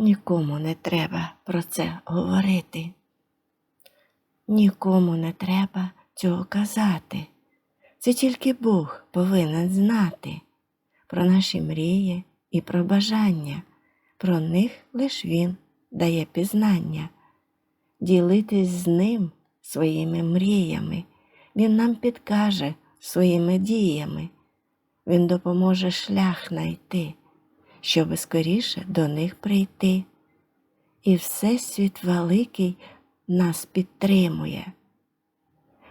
Нікому не треба про це говорити. Нікому не треба цього казати. Це тільки Бог повинен знати про наші мрії і про бажання. Про них лиш Він дає пізнання. Ділитись з ним своїми мріями. Він нам підкаже своїми діями. Він допоможе шлях знайти, щоби скоріше до них прийти. І Всесвіт великий нас підтримує,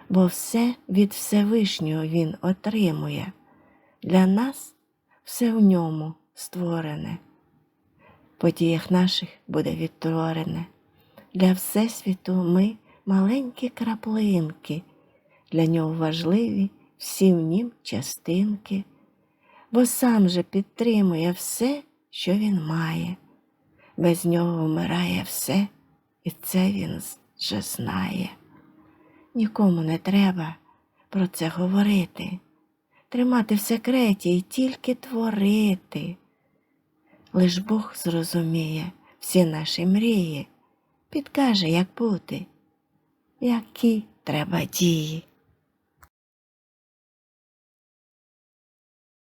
бо все від Всевишнього Він отримує. Для нас все в ньому створене, по діях наших буде відтворене. Для Всесвіту ми маленькі краплинки, для нього важливі всі в нім частинки, бо сам же підтримує все, що він має. Без нього вмирає все, і це він вже знає. Нікому не треба про це говорити, тримати в секреті і тільки творити. Лиш Бог зрозуміє всі наші мрії, підкаже, як бути, які треба дії.